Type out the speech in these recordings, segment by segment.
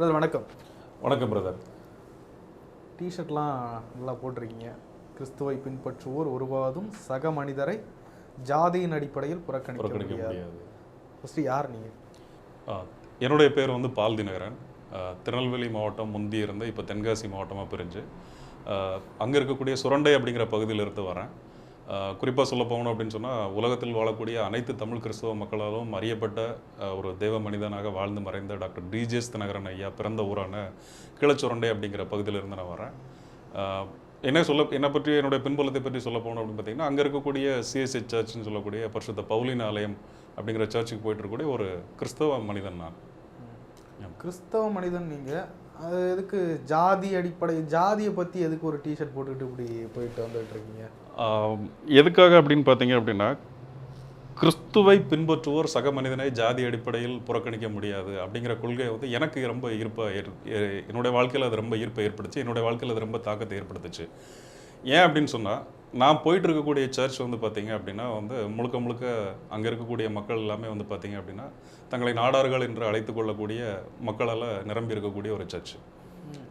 Brother வணக்கம். வணக்கம் brother டிஷர்ட்லாம் நல்லா போட்டிருக்கீங்க. கிறிஸ்துவை பின்பற்றுவோர் ஒருபோதும் சக மனிதரை ஜாதியின் அடிப்படையில் புறக்கணிக்க முடியாது. ஃபஸ்ட்டு யார் நீங்கள் என்னுடைய பேர் வந்து பால் தினகரன். திருநெல்வேலி மாவட்டம் முந்தி இருந்து இப்போ தென்காசி மாவட்டமாக பிரிஞ்சு. அங்கே இருக்கக்கூடிய சுரண்டை அப்படிங்கிற பகுதியிலிருந்து வரேன். குறிப்பாக சொல்ல போகணும் அப்படின்னு சொன்னால் உலகத்தில் வாழக்கூடிய அனைத்து தமிழ் கிறிஸ்தவ மக்களாலும் அறியப்பட்ட ஒரு தெய்வ மனிதனாக வாழ்ந்து மறைந்த டாக்டர் டிஜேஸ் தினகரன் ஐயா பிறந்த ஊரான கிளச்சுரண்டை அப்படிங்கிற பகுதியிலிருந்து நான் வரேன் என்ன சொல்ல என்னை பற்றி என்னுடைய பின்புலத்தை பற்றி சொல்ல போகணும் அப்படின்னு பார்த்தீங்கன்னா அங்கே இருக்கக்கூடிய சிஎஸ்ஐ சர்ச்னு சொல்லக்கூடிய பரிசுத்த பவுலின் ஆலயம் அப்படிங்கிற சர்ச்சுக்கு போயிட்டு இருக்கக்கூடிய ஒரு கிறிஸ்தவ மனிதன் நான். கிறிஸ்தவ மனிதன் நீங்கள் அது எதுக்கு ஜாதி அடிப்படை ஜாதியை பற்றி எதுக்கு ஒரு டிஷர்ட் போட்டுக்கிட்டு இப்படி போயிட்டு வந்துட்டு இருக்கீங்க? எதுக்காக அப்படின்னு பார்த்தீங்க அப்படின்னா கிறிஸ்துவை பின்பற்றுவோர் சக மனிதனை ஜாதி அடிப்படையில் புறக்கணிக்க முடியாது அப்படிங்கிற கொள்கை வந்து எனக்கு ரொம்ப ஈர்ப்பை ஏற்- என்னுடைய வாழ்க்கையில் அது ரொம்ப ஈர்ப்பை ஏற்படுச்சு என்னுடைய வாழ்க்கையில் அது ரொம்ப தாக்கத்தை ஏற்படுத்துச்சு. ஏன் அப்படின்னு சொன்னால் நான் போயிட்டு இருக்கக்கூடிய சர்ச் வந்து பார்த்தீங்க அப்படின்னா வந்து முழுக்க முழுக்க அங்கே இருக்கக்கூடிய மக்கள் எல்லாமே வந்து பார்த்தீங்க அப்படின்னா தங்களை நாடார்கள் என்று அழைத்து கொள்ளக்கூடிய மக்களால் நிரம்பி இருக்கக்கூடிய ஒரு சர்ச்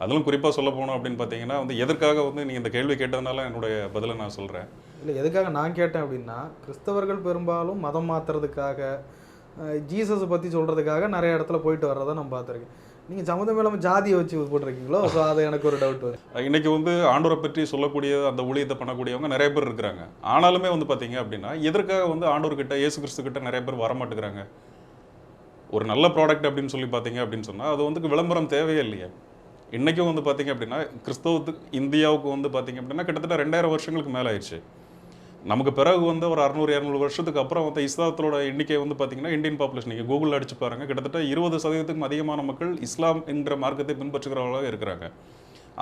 அதிலும் குறிப்பாக சொல்ல போனோம் அப்படின்னு பார்த்தீங்கன்னா வந்து எதற்காக வந்து நீங்கள் இந்த கேள்வி கேட்டதுனால என்னுடைய பதிலை நான் சொல்கிறேன் இல்லை எதுக்காக நான் கேட்டேன் அப்படின்னா கிறிஸ்தவர்கள் பெரும்பாலும் மதம் மாற்றுறதுக்காக ஜீசஸை பற்றி சொல்கிறதுக்காக நிறைய இடத்துல போயிட்டு வர்றதை நான் பார்த்துருக்கேன். நீங்கள் சம்மந்தம் இல்லாமல் ஜாதியை வச்சு போட்டிருக்கீங்களோ? ஸோ அது எனக்கு ஒரு டவுட் வருது. இன்னைக்கு வந்து ஆண்டவரை பற்றி சொல்லக்கூடிய அந்த ஊழியத்தை பண்ணக்கூடியவங்க நிறைய பேர் இருக்கிறாங்க. ஆனாலுமே வந்து பார்த்தீங்க அப்படின்னா எதற்காக வந்து ஆண்டவர்கிட்ட இயேசு கிறிஸ்து கிட்ட நிறைய பேர் வர மாட்டேங்கிறாங்க ஒரு நல்ல ப்ராடக்ட் அப்படின்னு சொல்லி பார்த்தீங்க அப்படின்னு சொன்னால் அது வந்து விளம்பரம் தேவையே இல்லையே. இன்றைக்கும் வந்து பார்த்தீங்க அப்படின்னா கிறிஸ்தவத்துக்கு இந்தியாவுக்கு வந்து பார்த்தீங்க அப்படின்னா கிட்டத்தட்ட ரெண்டாயிரம் வருஷங்களுக்கு மேலே ஆயிடுச்சு நமக்கு பிறகு வந்து ஒரு அறநூறு இரநூறு வருஷத்துக்கு அப்புறம் வந்து இஸ்லாத்தோட எண்ணிக்கை வந்து பார்த்திங்கன்னா இந்தியன் பாப்புலேஷன் நீங்கள் கூகுளில் அடிச்சு பாருங்க கிட்டத்தட்ட இருபது சதவீதத்துக்கும் அதிகமான மக்கள் இஸ்லாம் என்ற மார்க்கத்தை பின்பற்றுகிறவர்களாக இருக்கிறாங்க.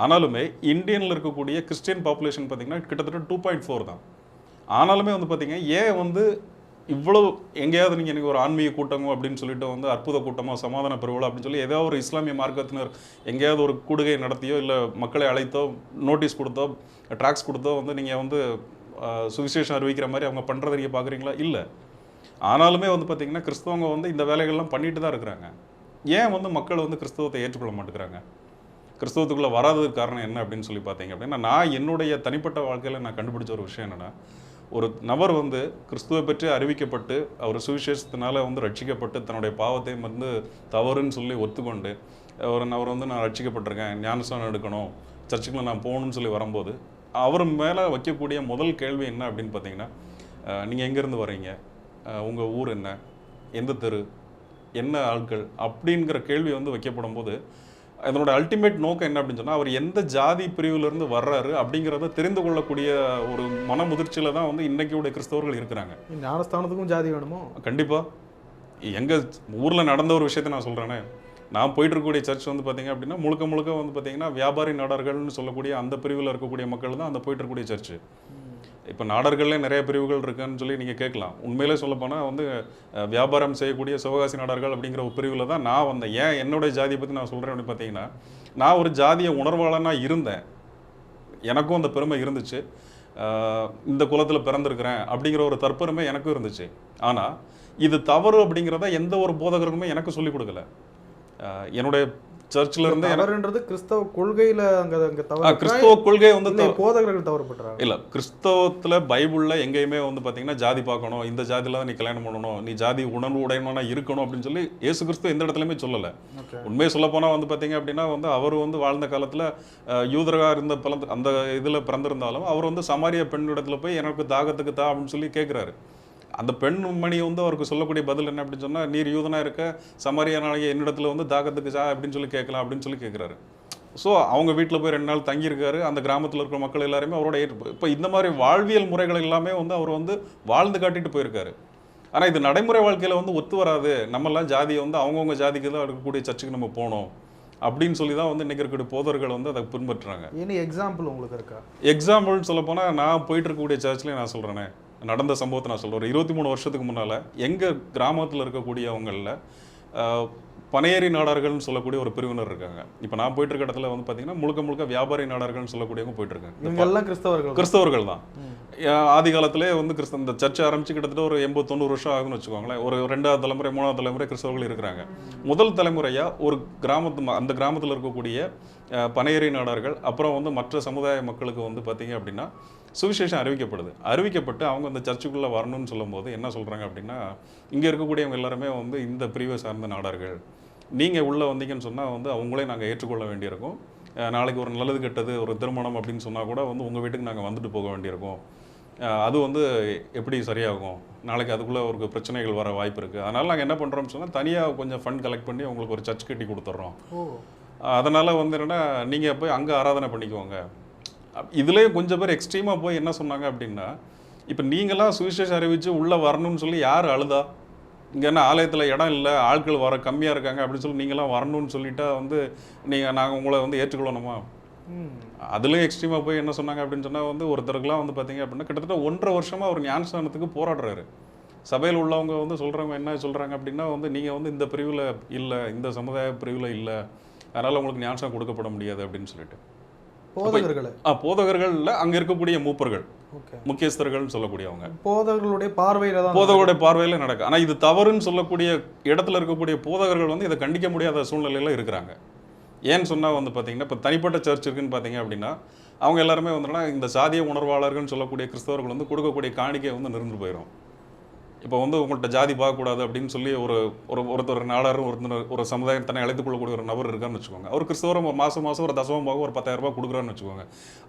ஆனாலுமே இந்தியனில் இருக்கக்கூடிய கிறிஸ்டியன் பாப்புலேஷன் பார்த்தீங்கன்னா கிட்டத்தட்ட டூ பாயிண்ட் ஃபோர் தான். ஆனாலுமே வந்து பார்த்தீங்க ஏன் வந்து இவ்வளவு எங்கேயாவது நீங்கள் எனக்கு ஒரு ஆன்மீக கூட்டமோ அப்படின்னு சொல்லிட்டு வந்து அற்புத கூட்டமோ சமாதான பெருவிழா அப்படின்னு சொல்லி ஏதாவது ஒரு இஸ்லாமிய மார்க்கத்தினர் எங்கேயாவது ஒரு கூடுகை நடத்தியோ இல்லை மக்களை அழைத்தோ நோட்டீஸ் கொடுத்தோ ட்ராக்ஸ் கொடுத்தோ வந்து நீங்கள் வந்து சுவிசேஷம் அறிவிக்கிற மாதிரி அவங்க பண்ணுறதை நீங்கள் பார்க்குறீங்களா இல்லை. ஆனாலுமே வந்து பார்த்தீங்கன்னா கிறிஸ்தவங்க வந்து இந்த வேலைகள்லாம் பண்ணிட்டு தான் இருக்கிறாங்க. ஏன் வந்து மக்கள் வந்து கிறிஸ்தவத்தை ஏற்றுக்கொள்ள மாட்டேங்கிறாங்க? கிறிஸ்தவத்துக்குள்ளே வராததுக்கு காரணம் என்ன அப்படின்னு சொல்லி பார்த்தீங்க அப்படின்னா நான் என்னுடைய தனிப்பட்ட வாழ்க்கையில் நான் கண்டுபிடிச்ச ஒரு விஷயம் என்னென்னா ஒரு நபர் வந்து கிறிஸ்துவை பற்றி அறிவிக்கப்பட்டு அவர் சுவிசேஷத்தினால வந்து ரட்சிக்கப்பட்டு தன்னுடைய பாவத்தை வந்து தவறுன்னு சொல்லி ஒத்துக்கொண்டு ஒரு அவர் வந்து நான் ரட்சிக்கப்பட்டிருக்கேன் ஞானஸ்தானம் எடுக்கணும் சர்ச்சுக்குள்ளே நான் போகணும்னு சொல்லி வரும்போது அவர் மேலே வைக்கக்கூடிய முதல் கேள்வி என்ன அப்படின்னு பார்த்தீங்கன்னா நீங்கள் எங்கேருந்து வரீங்க உங்கள் ஊர் என்ன? எந்த தெரு? என்ன ஆட்கள்? அப்படிங்கிற கேள்வி வந்து வைக்கப்படும் போது அதனோட அல்டிமேட் நோக்கம் என்ன அப்படின்னு சொன்னால் அவர் எந்த ஜாதி பிரிவிலிருந்து வர்றாரு அப்படிங்கிறத தெரிந்து கொள்ளக்கூடிய ஒரு மன முதிர்ச்சியில் தான் வந்து இன்னைக்குடைய கிறிஸ்தவர்கள் இருக்கிறாங்க. ஞானஸ்தானத்துக்கும் ஜாதி வேணுமோ? கண்டிப்பாக எங்கள் ஊரில் நடந்த ஒரு விஷயத்தை நான் சொல்கிறேனே நான் போயிட்டு இருக்கக்கூடிய சர்ச் வந்து பார்த்தீங்க அப்படின்னா முழுக்க முழுக்க வந்து பார்த்தீங்கன்னா வியாபாரி நாடர்கள்னு சொல்லக்கூடிய அந்த பிரிவில் இருக்கக்கூடிய மக்கள் தான் அந்த போயிட்டு இருக்கக்கூடிய சர்ச்சு இப்போ நாடர்கள்லேயே நிறைய பிரிவுகள் இருக்குன்னு சொல்லி நீங்கள் கேட்கலாம். உண்மையிலே சொல்லப்போனால் வந்து வியாபாரம் செய்யக்கூடிய சிவகாசி நாடர்கள் அப்படிங்கிற ஒரு பிரிவில் தான் நான் வந்தேன். ஏன் என்னுடைய ஜாதியை பற்றி நான் சொல்கிறேன் அப்படின்னு பார்த்தீங்கன்னா நான் ஒரு ஜாதிய உணர்வாளனாக இருந்தேன். எனக்கும் அந்த பெருமை இருந்துச்சு. இந்த குலத்தில் பிறந்திருக்கிறேன் அப்படிங்கிற ஒரு தற்பெருமை எனக்கும் இருந்துச்சு. ஆனால் இது தவறு அப்படிங்கிறத எந்த ஒரு போதகருக்குமே எனக்கு சொல்லிக் கொடுக்கல. என்னுடைய சர்ச்சில் இருந்து தவறுன்றது கிறிஸ்தவ கொள்கையில அங்க அங்க தவறு கிறிஸ்தவ கொள்கை வந்து போதகர்கள் தவறு இல்ல கிறிஸ்தவத்துல பைபிள்ல எங்கேயுமே வந்து பாத்தீங்கன்னா ஜாதி பார்க்கணும் இந்த ஜாதியில தான் நீ கல்யாணம் பண்ணணும் நீ ஜாதி உணர்வு உடையவனா இருக்கணும் அப்படின்னு சொல்லி இயேசு கிறிஸ்து எந்த இடத்துலயுமே சொல்லல. உண்மையை சொல்ல போனா வந்து பாத்தீங்க அப்படின்னா வந்து அவர் வந்து வாழ்ந்த காலத்துல அஹ், யூதரா இருந்த பிறந்த அந்த இதுல பிறந்திருந்தாலும் அவர் வந்து சமாரிய பெண் இடத்துல போய் எனக்கு தாகத்துக்கு தா அப்படின்னு சொல்லி கேட்கிறாரு அந்த பெண் மணி வந்து அவருக்கு சொல்லக்கூடிய பதில் என்ன அப்படின்னு சொன்னா நீர் யூதனா இருக்க சமாரிய நாளைக்கு என்னிடத்துல வந்து தாகத்துக்கு சா அப்படின்னு சொல்லி கேட்கலாம் அப்படின்னு சொல்லி கேட்கிறாரு. ஸோ அவங்க வீட்டில் போய் ரெண்டு நாள் தங்கியிருக்காரு. அந்த கிராமத்தில் இருக்கிற மக்கள் எல்லாருமே அவரோட ஏற்று இப்போ இந்த மாதிரி வாழ்வியல் முறைகள் எல்லாமே வந்து அவர் வந்து வாழ்ந்து காட்டிட்டு போயிருக்காரு. ஆனால் இது நடைமுறை வாழ்க்கையில் வந்து ஒத்து வராது. நம்மெல்லாம் ஜாதியை வந்து அவங்கவுங்க ஜாதிக்கு தான் இருக்கக்கூடிய சர்ச்சுக்கு நம்ம போகணும் அப்படின்னு சொல்லி தான் வந்து இன்னைக்கு இருக்கக்கூடிய போதர்கள் வந்து அதை பின்பற்றுறாங்க. இனி எக்ஸாம்பிள் உங்களுக்கு இருக்கா? எக்ஸாம்பிள் சொல்ல போனால் நான் போயிட்டு இருக்கக்கூடிய சர்ச்லேயே நான் சொல்கிறேனே நடந்த சம்பவத்தை நான் சொல்கிறேன் இருபத்தி மூணு வருஷத்துக்கு முன்னால் எங்கள் கிராமத்தில் இருக்கக்கூடியவங்களில் பனையேறி நாடார்கள்னு சொல்லக்கூடிய ஒரு பிரிவினர் இருக்காங்க. இப்போ நான் போயிட்டு இருக்க இடத்துல வந்து பார்த்தீங்கன்னா முழுக்க முழுக்க வியாபாரி நாடார்கள்னு சொல்லக்கூடியவங்க போயிட்டு இருக்காங்க எல்லாம் கிறிஸ்தவர்கள். கிறிஸ்தவர்கள் தான். ஆதி காலத்திலே வந்து கிறிஸ்தவ இந்த சர்ச்சை ஆரம்பிச்சு கிட்டத்தட்ட ஒரு எண்பது தொண்ணூறு வருஷம் ஆகும்னு வச்சுக்கோங்களேன். ஒரு ரெண்டாவது தலைமுறை மூணாவது தலைமுறை கிறிஸ்தவர்கள் இருக்கிறாங்க. முதல் தலைமுறையா ஒரு கிராமத்து அந்த கிராமத்தில் இருக்கக்கூடிய பனையேறி நாடார்கள் அப்புறம் வந்து மற்ற சமுதாய மக்களுக்கு வந்து பார்த்தீங்க அப்படின்னா சுவிசேஷம் அறிவிக்கப்படுது. அறிவிக்கப்பட்டு அவங்க அந்த சர்ச்சுக்குள்ளே வரணும்னு சொல்லும்போது என்ன சொல்கிறாங்க அப்படின்னா இங்கே இருக்கக்கூடியவங்க எல்லாருமே வந்து இந்த பிரிவை சார்ந்த நாடார்கள். நீங்கள் உள்ளே வந்தீங்கன்னு சொன்னால் வந்து அவங்களே நாங்கள் ஏற்றுக்கொள்ள வேண்டியிருக்கும். நாளைக்கு ஒரு நல்லது கெட்டது ஒரு திருமணம் அப்படின்னு சொன்னால் கூட வந்து உங்கள் வீட்டுக்கு நாங்கள் வந்துட்டு போக வேண்டியிருக்கும். அது வந்து எப்படி சரியாகும்? நாளைக்கு அதுக்குள்ளே ஒரு பிரச்சனைகள் வர வாய்ப்பு இருக்குது அதனால் நாங்கள் என்ன பண்ணுறோம்னு சொன்னால் தனியாக கொஞ்சம் ஃபண்ட் கலெக்ட் பண்ணி உங்களுக்கு ஒரு சர்ச் கட்டி கொடுத்துட்றோம் அதனால் வந்து என்னென்னா நீங்கள் போய் அங்கே ஆராதனை பண்ணிக்குவாங்க இதுலயே கொஞ்சம் பேர் எக்ஸ்ட்ரீமாக போய் என்ன சொன்னாங்க அப்படின்னா இப்போ நீங்களாம் சுவிசேஷம் அறிவிச்சு உள்ளே வரணும்னு சொல்லி யார் அழுதா? இங்கே என்ன ஆலயத்தில் இடம் இல்லை ஆட்கள் வர கம்மியாக இருக்காங்க அப்படின்னு சொல்லி நீங்களாம் வரணும்னு சொல்லிட்டா வந்து நீங்கள் நாங்கள் உங்களை வந்து ஏற்றுக்கொள்ளணுமா. அதுலேயும் எக்ஸ்ட்ரீமாக போய் என்ன சொன்னாங்க அப்படின்னு சொன்னால் வந்து ஒருத்தருக்குலாம் வந்து பார்த்தீங்க அப்படின்னா கிட்டத்தட்ட ஒன்றரை வருஷமாக அவர் ஞானஸ்தானத்துக்கு போராடுறாரு. சபையில் உள்ளவங்க வந்து சொல்கிறவங்க என்ன சொல்கிறாங்க அப்படின்னா வந்து நீங்கள் வந்து இந்த பிரிவில் இல்லை இந்த சமுதாய பிரிவில் இல்லை அதனால் உங்களுக்கு ஞானஸ்தானம் கொடுக்கப்பட முடியாது அப்படின்னு சொல்லிட்டு. போதகர்களே. போதகர்கள்ல அங்கே இருக்கக்கூடிய மூப்பர்கள். முக்கியஸ்தர்கள்னு சொல்லக்கூடியவங்க. போதகர்களுடைய பார்வையில தான் போதகருடைய பார்வையில் நடக்கு. ஆனால் இது தவறுன்னு சொல்லக்கூடிய இடத்துல இருக்கக்கூடிய போதகர்கள் வந்து இதை கண்டிக்க முடியாத சூழ்நிலையில இருக்கிறாங்க. ஏன்னு சொன்னா வந்து பார்த்தீங்கன்னா இப்போ தனிப்பட்ட சர்ச் இருக்குன்னு பார்த்தீங்க அப்படின்னா அவங்க எல்லாருமே வந்துன்னா இந்த சாதிய உணர்வாளர்கள்னு சொல்லக்கூடிய கிறிஸ்தவர்கள் வந்து கொடுக்கக்கூடிய காணிக்கை வந்து நிறுந்து போயிடும் இப்போ வந்து உங்கள்கிட்ட ஜாதி பார்க்கக்கூடாது அப்படின்னு சொல்லி ஒரு ஒரு ஒருத்தர் நாடாரும் ஒருத்தர் ஒரு சமுதாயம் தன்னை அழைத்துக் கொள்ளக்கூடிய ஒரு நபர் இருக்கான்னு வச்சுக்கோங்க. அவர் கிறிஸ்தவரம் மாதம் மாதம் ஒரு தசம பாகம் ஒரு பத்தாயிரம் ரூபாய் கொடுக்குறான்னு வச்சுக்கோங்க.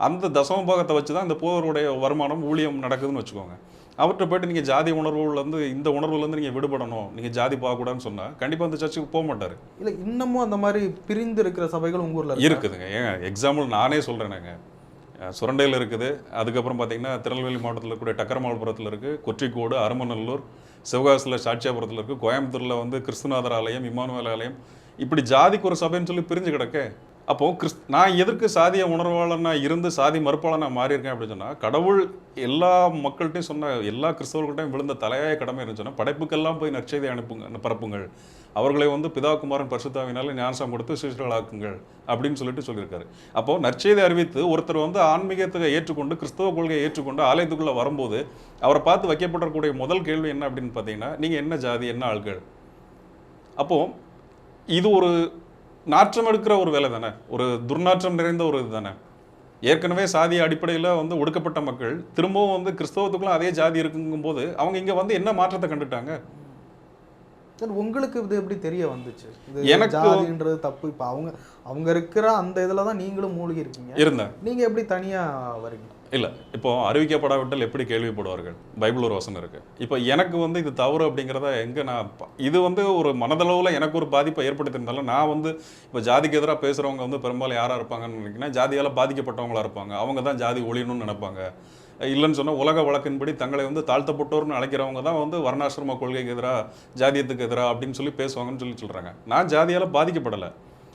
அந்த தசம பாகத்தை வச்சு தான் இந்த போதருடைய வருமானம் ஊழியம் நடக்குதுன்னு வச்சுக்கோங்க. அவர்கிட்ட போயிட்டு நீங்கள் ஜாதி உணர்வுலேருந்து இந்த உணர்வுலேருந்து நீங்கள் விடுபடணும். நீங்கள் ஜாதி பார்க்கக்கூடாதுன்னு சொன்னால் கண்டிப்பாக அந்த சர்ச்சுக்கு போக மாட்டார். இல்ல இன்னமும் அந்த மாதிரி பிரிந்து இருக்கிற சபைகள் உங்க ஊர்ல இருக்கா? இருக்குதுங்க. ஏங்க எக்ஸாம்பிள் நானே சொல்கிறேனுங்க சுரண்டையில் இருக்குது. அதுக்கப்புறம் பார்த்தீங்கன்னா திருநெல்வேலி மாவட்டத்தில் இருக்கக்கூடிய டக்கரமால்புரத்தில் இருக்குது கொற்றிக்கோடு அருமநல்லூர் சிவகாசியில் சாட்சியாபுரத்தில் இருக்குது கோயம்புத்தூரில் வந்து கிறிஸ்துநாதர் ஆலயம் இமானுவேல் ஆலயம். இப்படி ஜாதிக்கு ஒரு சபைன்னு சொல்லி பிரிஞ்சு கிடக்க. அப்போது கிறிஸ் நான் எதற்கு சாதிய உணர்வாளனாக இருந்து சாதி மறுப்பாளனாக மாறியிருக்கேன் அப்படின்னு சொன்னால் கடவுள் எல்லா மக்கள்கிட்டையும் சொன்ன எல்லா கிறிஸ்தவர்கள்ட்டையும் விழுந்த தலையாய கடமை இருந்துச்சுன்னா படைப்புக்கெல்லாம் போய் நற்செய்தி அனுப்புங்க பரப்புங்கள். அவர்களை வந்து பிதாகுமாரன் பரிசுத்தாவினால ஞானசம் கொடுத்து சிசுகளாக்குங்கள் அப்படின்னு சொல்லிட்டு சொல்லியிருக்காரு. அப்போ நற்செய்தி அறிவித்து ஒருத்தர் வந்து ஆன்மீகத்தை ஏற்றுக்கொண்டு கிறிஸ்தவ கொள்கையை ஏற்றுக்கொண்டு ஆலயத்துக்குள்ளே வரும்போது அவரை பார்த்து வைக்கப்படக்கூடிய முதல் கேள்வி என்ன அப்படின்னு பார்த்தீங்கன்னா நீங்கள் என்ன ஜாதி என்ன ஆள்கள்? அப்போ இது ஒரு நாற்றம் எடுக்கிற ஒரு வேலை தானே? ஒரு துர்நாற்றம் நிறைந்த ஒரு இது தானே? ஏற்கனவே சாதி அடிப்படையில் வந்து ஒடுக்கப்பட்ட மக்கள் திரும்பவும் வந்து கிறிஸ்தவத்துக்குள்ள அதே ஜாதி இருக்குங்கும்போது அவங்க இங்கே வந்து என்ன மாற்றத்தை கண்டுட்டாங்க? உங்களுக்கு இது எப்படி தெரிய வந்துச்சு? எனக்கு- ஜாதின்றது தப்பு. இப்ப அவங்க அவங்க இருக்கிற அந்த இதுல தான் நீங்களும் மூழ்கி இருக்கீங்க இருந்தேன். நீங்க எப்படி தனியா வரீங்க? இல்ல இப்போ அறிவிக்கப்படாவிட்டால் எப்படி கேள்விப்படுவார்கள்? பைபிள் ஒரு வசனம் இருக்கு. இப்போ எனக்கு வந்து இது தவறு அப்படிங்கிறத எங்க நான் இது வந்து ஒரு மனதளவுல எனக்கு ஒரு பாதிப்பை ஏற்படுத்தியிருந்தாலும் நான் வந்து இப்போ ஜாதிக்கு எதிராக பேசுறவங்க வந்து பெரும்பாலும் யாரா இருப்பாங்கன்னு நினைக்கிறேன் ஜாதியால பாதிக்கப்பட்டவங்களா இருப்பாங்க. அவங்க தான் ஜாதி ஒழியணும்னு நினைப்பாங்க. இல்லைன்னு சொன்னால் உலக வழக்கின்படி தங்களை வந்து தாழ்த்தப்பட்டோர்னு அழைக்கிறவங்க தான் வந்து வர்ணாசிரம கொள்கைக்கு எதிராக ஜாதியத்துக்கு எதிராக அப்படின்னு சொல்லி பேசுவாங்கன்னு சொல்லி சொல்கிறாங்க நான் ஜாதியால் பாதிக்கப்படலை.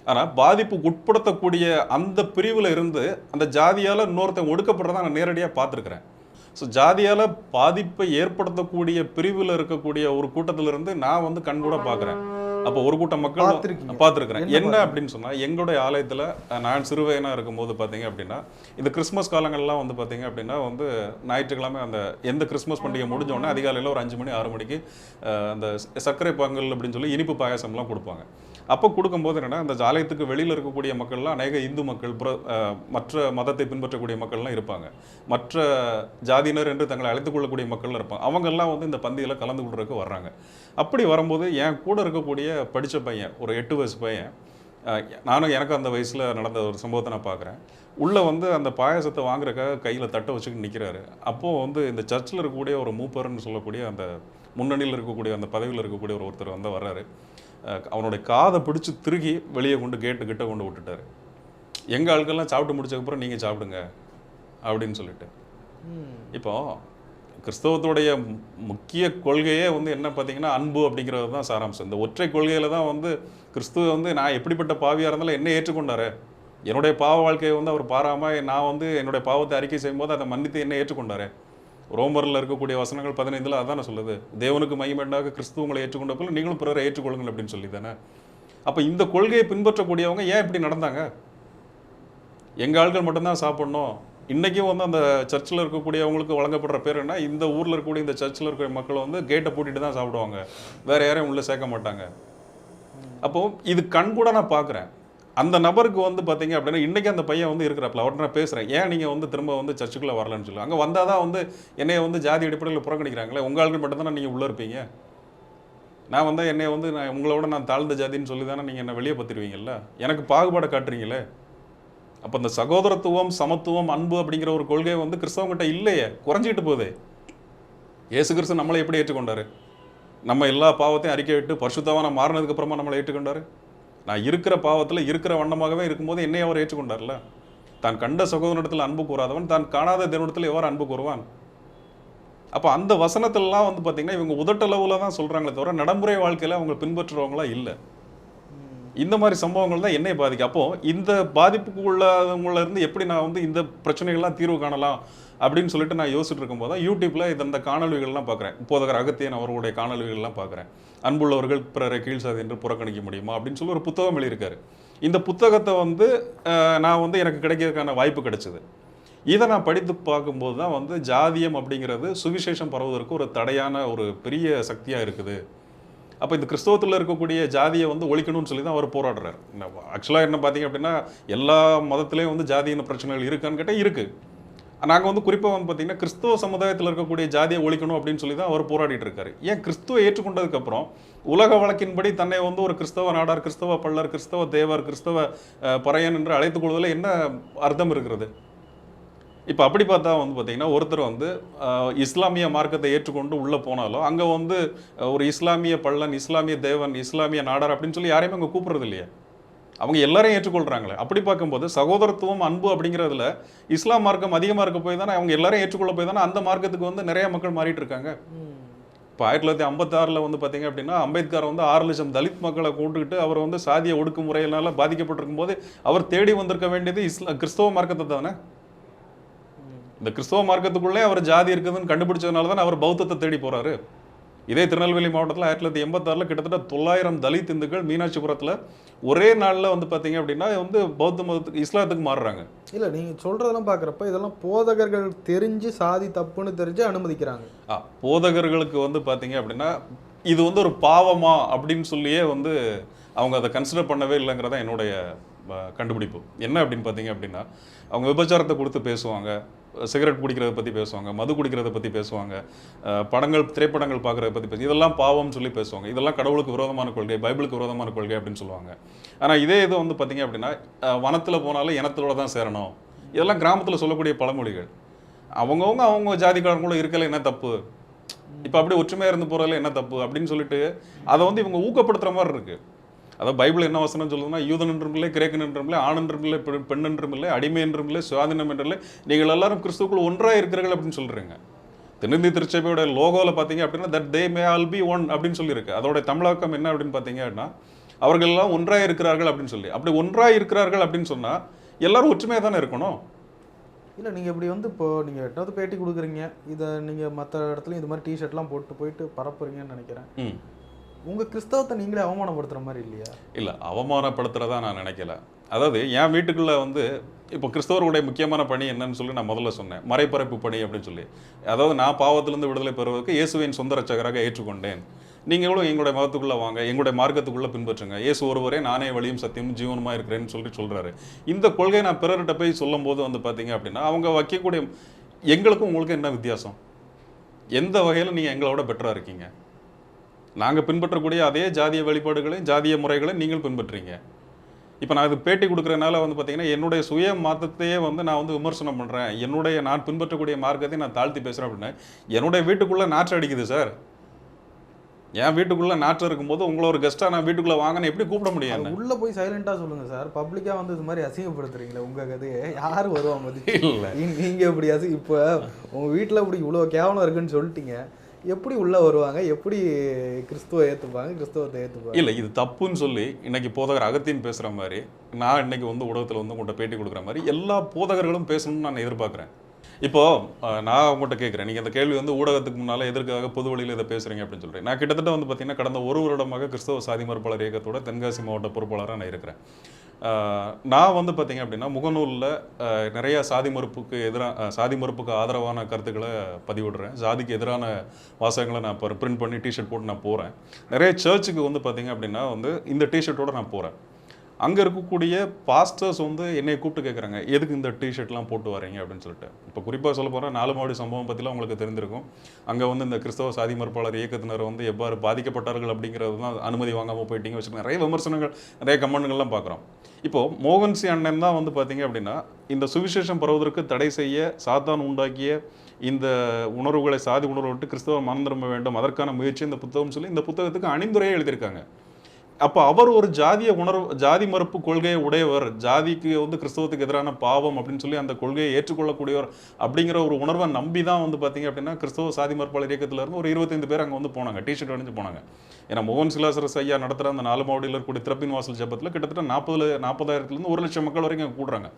ஆனால் பாதிப்புக்கு உட்படுத்தக்கூடிய அந்த பிரிவில் இருந்து அந்த ஜாதியால் இன்னொருத்தன் ஒடுக்கப்படுறத நான் நேரடியாக பார்த்துருக்குறேன். ஸோ ஜாதியால் பாதிப்பை ஏற்படுத்தக்கூடிய பிரிவில் இருக்கக்கூடிய ஒரு கூட்டத்திலிருந்து நான் வந்து கண்கூட பார்க்குறேன். அப்போ ஒரு கூட்டம் மக்கள். பார்த்துருக்கிறேன். என்ன அப்படின்னு சொன்னா எங்களுடைய ஆலயத்துல நான் சிறுவயனா இருக்கும்போது பார்த்தீங்க அப்படின்னா இந்த கிறிஸ்மஸ் காலங்கள்லாம் வந்து பார்த்தீங்க அப்படின்னா வந்து ஞாயிற்றுக்கிழமை அந்த எந்த கிறிஸ்மஸ் பண்டிகை முடிஞ்ச உடனே அதிகாலையில் ஒரு அஞ்சு மணி ஆறு மணிக்கு அந்த சர்க்கரை பொங்கல் அப்படின்னு சொல்லி இனிப்பு பாயாசம்லாம் கொடுப்பாங்க. அப்போ கொடுக்கும்போது என்னென்னா அந்த ஆலயத்துக்கு வெளியில் இருக்கக்கூடிய மக்கள்லாம் அநேக இந்து மக்கள் புற மற்ற மதத்தை பின்பற்றக்கூடிய மக்கள்லாம் இருப்பாங்க. மற்ற ஜாதியினர் என்று தங்களை அழைத்துக் கொள்ளக்கூடிய மக்கள்லாம் இருப்பாங்க. அவங்கெல்லாம் வந்து இந்த பந்தியில் கலந்து கொள்றதுக்கு வர்றாங்க. அப்படி வரும்போது என் கூட இருக்கக்கூடிய படித்த பையன் ஒரு எட்டு வயசு பையன் நானும் எனக்கு அந்த வயசில் நடந்த ஒரு சம்பவத்தை நான் பார்க்குறேன். உள்ளே வந்து அந்த பாயாசத்தை வாங்குறதுக்காக கையில் தட்டை வச்சுக்கிட்டு நிற்கிறாரு அப்போது வந்து இந்த சர்ச்சில் இருக்கக்கூடிய ஒரு மூப்பர்னு சொல்லக்கூடிய அந்த முன்னணியில் இருக்கக்கூடிய அந்த பதவியில் இருக்கக்கூடிய ஒரு ஒருத்தர் வந்து வர்றாரு. அவனுடைய காதை பிடிச்சி திருகி வெளியே கொண்டு கேட்டு கிட்ட கொண்டு விட்டுட்டாரு. எங்கள் ஆட்கள்லாம் சாப்பிட்டு முடிச்சதுக்கப்புறம் நீங்கள் சாப்பிடுங்க அப்படின்னு சொல்லிட்டு. இப்போ கிறிஸ்தவத்துடைய மு- முக்கிய கொள்கையே வந்து என்ன பார்த்தீங்கன்னா அன்பு அப்படிங்கிறது தான் சாராம்சம். இந்த ஒற்றை கொள்கையில் தான் வந்து கிறிஸ்துவ வந்து நான் எப்படிப்பட்ட பாவியாக இருந்தாலும் என்ன ஏற்றுக்கொண்டாரு. என்னுடைய பாவ வாழ்க்கையை வந்து அவர் பாராமல் நான் வந்து என்னுடைய பாவத்தை அறிக்கை செய்யும்போது அதை மன்னித்து என்ன ஏற்றுக்கொண்டாரு. ரோமரில் இருக்கக்கூடிய வசனங்கள் பதினைந்தில் அதானே சொல்லுது? தேவனுக்கு மகிமைண்டாக கிறிஸ்துவங்களை ஏற்றுக்கொண்ட போல நீங்களும் பிறரை ஏற்றுக்கொள்ளுங்கள் அப்படின்னு சொல்லி தானே அப்போ இந்த கொள்கையை பின்பற்றக்கூடியவங்க ஏன் இப்படி நடந்தாங்க? எங்கள் ஆட்கள் மட்டும்தான் சாப்பிட்ணும். இன்றைக்கும் வந்து அந்த சர்ச்சில் இருக்கக்கூடியவங்களுக்கு வழங்கப்படுற பேர் என்ன? இந்த ஊரில் இருக்கக்கூடிய இந்த சர்ச்சில் இருக்கிற மக்கள் வந்து கேட்டை பூட்டிட்டு தான் சாப்பிடுவாங்க. வேற யாரையும் உள்ளே சேர்க்க மாட்டாங்க. அப்போது இது கண் கூட நான் பார்க்குறேன் அந்த நபருக்கு வந்து பார்த்தீங்க அப்படின்னா இன்றைக்கி அந்த பையன் வந்து இருக்கிறப்பல அவர்கிட்ட நான் பேசுகிறேன் ஏன் நீங்கள் வந்து திரும்ப வந்து சர்ச்சுக்குள்ளே வரலன்னு சொல்லி? அங்கே வந்தால் தான் வந்து என்னைய வந்து ஜாதி அடிப்படையில் புறக்கணிக்கிறாங்களே உங்கள் ஆளுக்கு மட்டும்தானே நீங்கள் உள்ளே இருப்பீங்க? நான் வந்தால் என்னை வந்து நான் உங்களோட நான் தாழ்ந்த ஜாதின்னு சொல்லி தானே நீங்கள் என்ன வெளியே பத்திருவீங்கல்ல? எனக்கு பாகுபாடை காட்டுறீங்களே? அப்போ இந்த சகோதரத்துவம் சமத்துவம் அன்பு அப்படிங்கிற ஒரு கொள்கை வந்து கிறிஸ்தவங்கிட்ட இல்லையே குறைஞ்சிட்டு போகுதே. இயேசு கிறிஸ்து நம்மளை எப்படி ஏற்றுக்கொண்டாரு? நம்ம எல்லா பாவத்தையும் அறிக்கை விட்டு பரிசுத்தவான மாறினதுக்கப்புறமா நம்மளை ஏற்றுக்கொண்டாரு? நான் இருக்கிற பாவத்தில் இருக்கிற வண்ணமாகவே இருக்கும்போது என்னை அவர் ஏற்றுக்கொண்டார்ல? தான் கண்ட சகோதரனிடத்தில் அன்பு கூறாதவன் தான் காணாத தேவனிடத்தில் எவ்வாறு அன்பு கூறுவான்? அப்போ அந்த வசனத்திலலாம் வந்து பார்த்தீங்கன்னா இவங்க உதட்டளவில் தான் சொல்கிறாங்களே தவிர நடைமுறை வாழ்க்கையில் அவங்க பின்பற்றுறவங்களா இல்லை. இந்த மாதிரி சம்பவங்கள் தான் என்னை பாதிக்கும் அப்போது இந்த பாதிப்புக்கு உள்ளவங்கள இருந்து எப்படி நான் வந்து இந்த பிரச்சனைகள்லாம் தீர்வு காணலாம்? அப்படின்னு சொல்லிட்டு நான் யோசிச்சுட்டு இருக்கும்போது தான் யூடியூப்பில் இது காணொலிகள்லாம் பார்க்குறேன். போதகர் அகத்தியன் அவர்களுடைய காணொலிகள்லாம் பார்க்குறேன். அன்புள்ளவர்கள் பிறரை கீழ்சாதி என்று புறக்கணிக்க முடியுமா? அப்படின்னு சொல்லி ஒரு புத்தகம் எழுதியிருக்காரு. இந்த புத்தகத்தை வந்து நான் வந்து எனக்கு கிடைக்கிறதுக்கான வாய்ப்பு கிடைச்சிது. இதை நான் படித்து பார்க்கும்போது தான் வந்து ஜாதியம் அப்படிங்கிறது சுவிசேஷம் பரவுவதற்கு ஒரு தடையான ஒரு பெரிய சக்தியாக இருக்குது. அப்போ இந்த கிறிஸ்தவத்தில் இருக்கக்கூடிய ஜாதியை வந்து ஒழிக்கணும்னு சொல்லி தான் அவர் போராடுறாரு. ஆக்சுவலாக என்ன பார்த்தீங்க அப்படின்னா எல்லா மதத்துலேயும் வந்து ஜாதியின பிரச்சனைகள் இருக்கான்னு கேட்டால் இருக்குது நாங்கள் வந்து குறிப்பாக வந்து பார்த்தீங்கன்னா கிறிஸ்தவ சமுதாயத்தில் இருக்கக்கூடிய ஜாதியை ஒழிக்கணும் அப்படின்னு சொல்லி தான் அவர் போராடிட்டு இருக்காரு. ஏன் கிறிஸ்துவ ஏற்றுக்கொண்டதுக்கப்புறம் உலக வழக்கின்படி தன்னை வந்து ஒரு கிறிஸ்தவ நாடார் கிறிஸ்தவ பள்ளர் கிறிஸ்தவ தேவர் கிறிஸ்தவ பறையன் என்று அழைத்துக் கொள்வதில் என்ன அர்த்தம் இருக்கிறது? இப்போ அப்படி பார்த்தா வந்து பார்த்தீங்கன்னா ஒருத்தர் வந்து இஸ்லாமிய மார்க்கத்தை ஏற்றுக்கொண்டு உள்ளே போனாலும் அங்கே வந்து ஒரு இஸ்லாமிய பள்ளன் இஸ்லாமிய தேவன் இஸ்லாமிய நாடார் அப்படின்னு சொல்லி யாரையுமே அங்கே கூப்பிடுறது இல்லையா. அவங்க எல்லாரையும் ஏற்றுக்கொள்றாங்களே. அப்படி பார்க்கும்போது சகோதரத்துவம் அன்பு அப்படிங்கிறதுல இஸ்லாம் மார்க்கம் அதிகமாக இருக்க போய் தானே அவங்க எல்லாரையும் ஏற்றுக்கொள்ள போய் தானே அந்த மார்க்கத்துக்கு வந்து நிறைய மக்கள் மாறிட்டு இருக்காங்க. இப்போ ஆயிரத்தி தொள்ளாயிரத்தி ஐம்பத்தாறில் வந்து பார்த்தீங்க அப்படின்னா அம்பேத்கர் வந்து ஆறு லட்சம் தலித் மக்களை கூட்டுக்கிட்டு அவர் வந்து சாதிய ஒடுக்குமுறையினால பாதிக்கப்பட்டிருக்கும் போது அவர் தேடி வந்திருக்க வேண்டியது இஸ்லா கிறிஸ்தவ மார்க்கத்தை தானே? இந்த கிறிஸ்தவ மார்க்கத்துக்குள்ளே அவர் ஜாதி இருக்குதுன்னு கண்டுபிடிச்சதுனால தான் அவர் பௌத்தத்தை தேடி போறாரு. இதே திருநெல்வேலி மாவட்டத்தில் ஆயிரத்தி தொள்ளாயிரத்தி எண்பத்தாறில் கிட்டத்தட்ட தொள்ளாயிரம் தலித் இந்துக்கள் மீனாட்சிபுரத்தில் ஒரே நாளில் வந்து பார்த்தீங்க அப்படின்னா வந்து பௌத்த மதத்துக்கு இஸ்லாத்துக்கு மாறுறாங்க. இல்ல நீங்க சொல்றதெல்லாம் பார்க்குறப்ப இதெல்லாம் போதகர்கள் தெரிஞ்சு சாதி தப்புன்னு தெரிஞ்சு அனுமதிக்கிறாங்க. ஆ, போதகர்களுக்கு வந்து பார்த்தீங்க அப்படின்னா இது வந்து ஒரு பாவமா அப்படின்னு சொல்லியே வந்து அவங்க அதை கன்சிடர் பண்ணவே இல்லைங்கிறதா என்னுடைய கண்டுபிடிப்பு. என்ன அப்படின்னு பார்த்தீங்க அப்படின்னா அவங்க விபச்சாரத்தை கொடுத்து பேசுவாங்க. சிகரெட் குடிக்கிறத பற்றி பேசுவாங்க மது குடிக்கிறத பற்றி பேசுவாங்க படங்கள் திரைப்படங்கள் பார்க்குறத பற்றி பேசுவாங்க இதெல்லாம் பாவம்னு சொல்லி பேசுவாங்க. இதெல்லாம் கடவுளுக்கு விரோதமான கொள்கை பைபிளுக்கு விரோதமான கொள்கை அப்படின்னு சொல்லுவாங்க. ஆனால் இதே இது வந்து பார்த்தீங்க அப்படின்னா வனத்தில் போனாலும் இனத்தோடு தான் சேரணும். இதெல்லாம் கிராமத்தில் சொல்லக்கூடிய பழமொழிகள். அவங்கவுங்க அவங்க ஜாதிக்காரங்களும் இருக்கல என்ன தப்பு? இப்போ அப்படியே ஒற்றுமையாக இருந்து போகிறதுல என்ன தப்பு? அப்படின்னு சொல்லிட்டு அதை வந்து இவங்க ஊக்கப்படுத்துகிற மாதிரி இருக்குது அதாவது பைபிள் என்ன வசனம் சொல்லுதுன்னா யூதன் என்றும் இல்லை கிரேக்கன் என்றும் இல்லை ஆண் என்றும் இல்லை பெண் பெண் என்றும் இல்லை அடிமை என்றும் இல்லை சுவாதீனம் என்றும் இல்லை. நீங்கள் எல்லாரும் கிறிஸ்துக்குள் ஒன்றாக இருக்கிறீர்கள் அப்படின்னு சொல்றீங்க. தென்னிந்திய திருச்சபையோட லோகோவில் பார்த்தீங்க அப்படின்னா that they may all be one அப்படின்னு சொல்லியிருக்கு. அதோட தமிழாக்கம் என்ன அப்படின்னு பார்த்தீங்க அப்படின்னா அவர்கள் எல்லாம் ஒன்றாக இருக்கிறார்கள் அப்படின்னு சொல்லி. அப்படி ஒன்றாக இருக்கிறார்கள் அப்படின்னு சொன்னா எல்லாரும் ஒற்றுமையாக தானே இருக்கணும்? இல்ல நீங்க இப்படி வந்து இப்போ நீங்க எட்டாவது பேட்டி கொடுக்குறீங்க. இதை நீங்க மற்ற இடத்துலயும் இது மாதிரி டிஷர்ட்லாம் போட்டு போயிட்டு பரப்புறீங்கன்னு நினைக்கிறேன். உங்கள் கிறிஸ்தவத்தை நீங்களே அவமானப்படுத்துகிற மாதிரி இல்லையா? இல்லை அவமானப்படுத்துகிறதா நான் நினைக்கல. அதாவது என் வீட்டுக்குள்ளே வந்து இப்போ கிறிஸ்தவர்களுடைய முக்கியமான பணி என்னன்னு சொல்லி நான் முதல்ல சொன்னேன். மறைப்பரப்பு பணி அப்படின்னு சொல்லி. அதாவது நான் பாவத்திலிருந்து விடுதலை பெறுவதற்கு இயேசுவின் சொந்த ரச்சகராக ஏற்றுக்கொண்டேன். நீங்களும் எங்களுடைய மதத்துக்குள்ளே வாங்க எங்களுடைய மார்க்கத்துக்குள்ளே பின்பற்றுங்க. இயேசு ஒருவரே நானே வழியும் சத்தியமும் ஜீவனமாக இருக்கிறேன்னு சொல்லி சொல்கிறாரு இந்த கொள்கை நான் பிறர்கிட்ட போய் சொல்லும்போது வந்து பார்த்தீங்க அப்படின்னா அவங்க வைக்கக்கூடிய எங்களுக்கும் உங்களுக்கும் என்ன வித்தியாசம்? எந்த வகையில் நீங்கள் எங்களோட பெட்டராக இருக்கீங்க? நாங்கள் பின்பற்றக்கூடிய அதே ஜாதிய வழிபாடுகளையும் ஜாதிய முறைகளையும் நீங்கள் பின்பற்றுறீங்க இப்போ நான் இது பேட்டி கொடுக்குறனால வந்து பார்த்தீங்கன்னா என்னுடைய சுய மாத்தத்தையே வந்து நான் வந்து விமர்சனம் பண்ணுறேன் என்னுடைய நான் பின்பற்றக்கூடிய மார்க்கத்தை நான் தாழ்த்தி பேசுகிறேன் அப்படின்னா. என்னுடைய வீட்டுக்குள்ளே நாற்று அடிக்குது சார். என் வீட்டுக்குள்ளே நாற்று இருக்கும்போது உங்களை ஒரு கெஸ்ட்டாக நான் வீட்டுக்குள்ளே வாங்கன்னு எப்படி கூப்பிட? அது உள்ள போய் சைலண்டா சொல்லுங்க சார். பப்ளிக்கா வந்து இது மாதிரி அசிங்கப்படுத்துறீங்களே உங்க கதையை. யாரு வருவாங்க இல்லை. நீங்க இப்படி அசி இப்போ உங்க வீட்ல இப்படி இவ்வளவு கேவலம் இருக்குன்னு சொல்லிட்டீங்க. எப்படி உள்ள வருவாங்க? எப்படி கிறிஸ்துவ ஏற்றுப்பாங்க கிறிஸ்தவத்தை ஏற்றுப்பாங்க இல்லை இது தப்புன்னு சொல்லி இன்னைக்கு போதகர் அகத்தின் பேசுகிற மாதிரி நான் இன்னைக்கு வந்து ஊடகத்தில் வந்து உங்கள்கிட்ட பேட்டி கொடுக்குற மாதிரி எல்லா போதகர்களும் பேசணும்னு நான் எதிர்பார்க்குறேன். இப்போ நான் உங்கள்கிட்ட கேட்குறேன் நீங்கள் அந்த கேள்வி வந்து ஊடகத்துக்கு முன்னால் எதற்காக பொது வழியில் இதை பேசுகிறீங்க அப்படின்னு சொல்கிறேன் நான் கிட்டத்தட்ட வந்து பார்த்தீங்கன்னா கடந்த ஒரு வருடமாக கிறிஸ்தவ சாதி மறுப்பாளர் இயக்கத்தோட தென்காசி மாவட்ட பொறுப்பாளராக நான் இருக்கிறேன். நான் வந்து பார்த்தீங்க அப்படின்னா முகநூலில் நிறைய சாதி மறுப்புக்கு எதிராக சாதி மறுப்புக்கு ஆதரவான கருத்துக்களை பதிவிடுறேன். சாதிக்கு எதிரான வாசகங்களை நான் இப்போ பிரிண்ட் பண்ணி டிஷர்ட் போட்டு நான் போகிறேன் நிறைய சர்ச்சுக்கு வந்து பார்த்தீங்க அப்படின்னா வந்து இந்த டிஷர்ட்டோட நான் போகிறேன் அங்கே இருக்கக்கூடிய பாஸ்டர்ஸ் வந்து என்னை கூப்பிட்டு கேட்குறாங்க எதுக்கு இந்த டிஷர்ட்லாம் போட்டு வரீங்க அப்படின்னு சொல்லிட்டு. இப்போ குறிப்பாக சொல்ல போகிறேன் நாலு மாவடி சம்பவம் பற்றிலாம் உங்களுக்கு தெரிஞ்சிருக்கும் அங்கே வந்து இந்த கிறிஸ்தவ சாதி மறுப்பாளர் இயக்கத்தினர் வந்து எவ்வாறு பாதிக்கப்பட்டார்கள் அப்படிங்கிறது தான் அனுமதி வாங்காமல் போயிட்டீங்க வச்சுட்டு நிறைய விமர்சனங்கள் நிறைய கமெண்ட்கள்லாம் பார்க்குறோம் இப்போது மோகன்சி அண்ணன் தான் வந்து பார்த்தீங்க அப்படின்னா இந்த சுவிசேஷம் பரவுவதற்கு தடை செய்ய சாத்தான் உண்டாக்கிய இந்த உணர்வுகளை சாதி உணர்வு விட்டு கிறிஸ்தவ மனம் திரும்ப வேண்டும். அதற்கான முயற்சி இந்த புத்தகம் சொல்லி இந்த புத்தகத்துக்கு அணிந்துரையே எழுதியிருக்காங்க. அப்போ அவர் ஒரு ஜாதிய உணர்வு ஜாதி மறுப்பு கொள்கையை உடையவர் ஜாதிக்கு வந்து கிறிஸ்தவத்துக்கு எதிரான பாவம் அப்படின்னு சொல்லி அந்த கொள்கையை ஏற்றுக்கொள்ளக்கூடியவர் அப்படிங்கிற ஒரு உணர்வை நம்பி தான் வந்து பார்த்தீங்க அப்படின்னா கிறிஸ்தவ சாதி மறுப்பாளர் இயக்கத்துல இருந்து ஒரு இருபத்தைந்து பேர் அங்கே வந்து போனாங்க டிஷர்ட் அணிஞ்சு போனாங்க. ஏன்னா மோகன் சிலாசரஸ் ஐயா நடத்துகிற அந்த நாலு மாவடியில் இருக்கக்கூடிய திறப்பின் வாசல் ஜபத்தில் கிட்டத்தட்ட நாற்பது நாற்பதாயிரத்துலேருந்து ஒரு லட்சம் மக்கள் வரைக்கும் அங்கே கூடுறாங்க.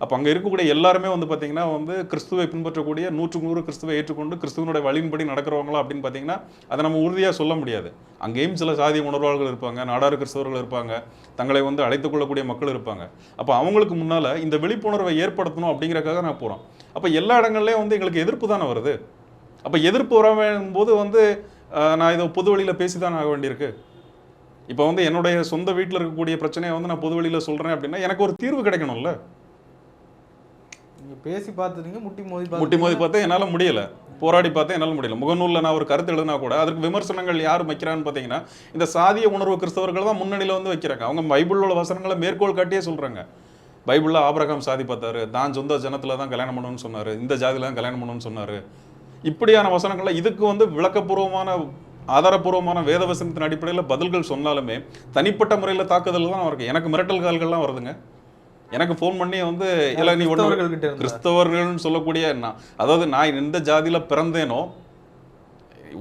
அப்போ அங்கே இருக்கக்கூடிய எல்லாருமே வந்து பார்த்தீங்கன்னா வந்து கிறிஸ்துவை பின்பற்றக்கூடிய நூற்றுக்கு நூறு கிறிஸ்துவை ஏற்றுக்கொண்டு கிறிஸ்துவனுடைய வழியின்படி நடக்கிறவங்களா அப்படின்னு பார்த்தீங்கன்னா அதை நம்ம உறுதியாக சொல்ல முடியாது. அங்கேயும் சில சாதி உணர்வாளர்கள் இருப்பாங்க நாடாறு கிறிஸ்தவர்கள் இருப்பாங்க தங்களை வந்து அழைத்துக் கொள்ளக்கூடிய மக்கள் இருப்பாங்க. அப்போ அவங்களுக்கு முன்னால் இந்த விழிப்புணர்வை ஏற்படுத்தணும் அப்படிங்கிறக்காக நான் போகிறோம் அப்போ எல்லா இடங்கள்லையும் வந்து எங்களுக்கு எதிர்ப்பு தானே வருது? அப்போ எதிர்ப்பு வரும் போது வந்து நான் இதை பொது வழியில் பேசி தான் ஆக வேண்டியிருக்கு? இப்போ வந்து என்னுடைய சொந்த வீட்டில் இருக்கக்கூடிய பிரச்சனையை வந்து நான் பொது வழியில் சொல்கிறேன் அப்படின்னா எனக்கு ஒரு தீர்வு கிடைக்கணும்ல? நீங்க பேசி பார்த்துருங்க முட்டி மோதி முட்டி மோதி பார்த்தா என்னால் முடியல. போராடி பார்த்தா என்னால் முடியல. முகநூலில் நான் ஒரு கருத்து எழுதினா கூட அதற்கு விமர்சனங்கள் யார் வைக்கிறான்னு பார்த்தீங்கன்னா இந்த சாதிய உணர்வு கிறிஸ்தவர்கள் தான் முன்னணியில் வந்து வைக்கிறாங்க. அவங்க பைபிளில் உள்ள வசனங்களை மேற்கோள் காட்டியே சொல்கிறாங்க பைபிளில் ஆபிரகாம் சாதி பார்த்தாரு. தான் சொந்த ஜனத்தில் தான் கல்யாணம் பண்ணணும்னு சொன்னார். இந்த ஜாதியில் தான் கல்யாணம் பண்ணணும்னு சொன்னார். இப்படியான வசனங்களில் இதுக்கு வந்து விளக்கப்பூர்வமான ஆதாரப்பூர்வமான வேத வசனத்தின் அடிப்படையில் பதில்கள் சொன்னாலுமே தனிப்பட்ட முறையில் தாக்குதல் தான் இருக்குது எனக்கு மிரட்டல் கால்கள்லாம் வருதுங்க. எனக்கு ஃபோன் பண்ணி வந்து இல்லை நீ ஒன்று. கிறிஸ்தவர்கள்னு சொல்லக்கூடிய நான் அதாவது நான் எந்த ஜாதியில பிறந்தேனோ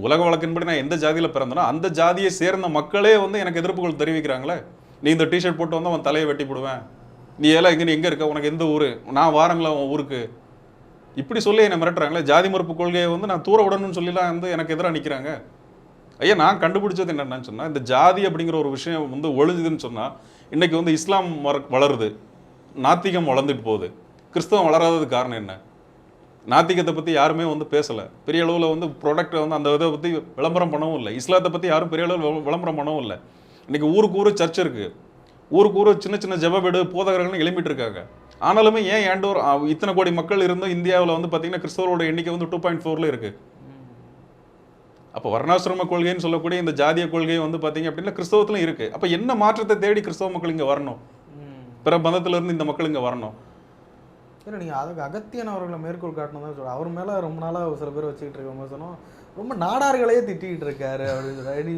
உலக வழக்கின்படி நான் எந்த ஜாதியில பிறந்தனோ அந்த ஜாதியை சேர்ந்த மக்களே வந்து எனக்கு எதிர்ப்புகள் தெரிவிக்கிறாங்களே. நீ இந்த டிஷர்ட் போட்டு வந்து அவன் தலையை வெட்டி போடுவேன். நீ எல்லாம் எங்க நீ எங்க இருக்க? உனக்கு எந்த ஊரு? நான் வாரங்களா உன் ஊருக்கு? இப்படி சொல்லி என்னை மிரட்டுறாங்களே. ஜாதி மறுப்பு கொள்கையை வந்து நான் தூர விடணும்னு சொல்லிலாம் வந்து எனக்கு எதிராக நிற்கிறாங்க ஐயா நான் கண்டுபிடிச்சது என்னென்னு சொன்னா இந்த ஜாதி அப்படிங்கிற ஒரு விஷயம் வந்து ஒழுகுதுன்னு சொன்னா இன்னைக்கு வந்து இஸ்லாம் வளருது. நாத்திகம் வளர்ந்துட்டு போகுது. கிறிஸ்தவம் வளராததுக்கு காரணம் என்ன? நாத்திகத்தை பற்றி யாருமே வந்து பேசலை. பெரிய அளவில் வந்து ப்ராடக்ட்டை வந்து அந்த இதை பற்றி விளம்பரம் பண்ணவும் இல்லை. இஸ்லாத்தை பற்றி யாரும் பெரிய அளவில் விளம்பரம் பண்ணவும் இல்லை. இன்றைக்கி ஊருக்கு ஊர் சர்ச் இருக்குது ஊருக்கு ஊர் சின்ன சின்ன ஜெப வீடு போதகர்கள்னு எழுப்பிட்டு இருக்காங்க. ஆனாலுமே ஏன் ஏண்டோர் இத்தனை கோடி மக்கள் இருந்தும் இந்தியாவில் வந்து பார்த்தீங்கன்னா கிறிஸ்தவரோட எண்ணிக்கை வந்து டூ பாயிண்ட் ஃபோரில் இருக்குது அப்போ வர்ணாசிரம கொள்கைன்னு சொல்லக்கூடிய இந்த ஜாதிய கொள்கை வந்து பார்த்தீங்க அப்படின்னா கிறிஸ்தவத்திலும் இருக்குது அப்போ என்ன மாற்றத்தை தேடி கிறிஸ்தவ மக்கள் இங்கே வரணும்? பிற மதத்துல இருந்து இந்த மக்கள் இங்கே வரணும். இல்லை நீங்கள் அதுக்கு அகத்தியன் அவர்களை மேற்கோள் காட்டணும் தான் சொல்கிறேன் அவர் மேலே ரொம்ப நாளாக சில பேர் வச்சுக்கிட்டு இருக்க விமர்சனம் ரொம்ப நாடார்களையே திட்டிக்கிட்டு இருக்காரு அப்படின்னு சொல்றாரு. நீ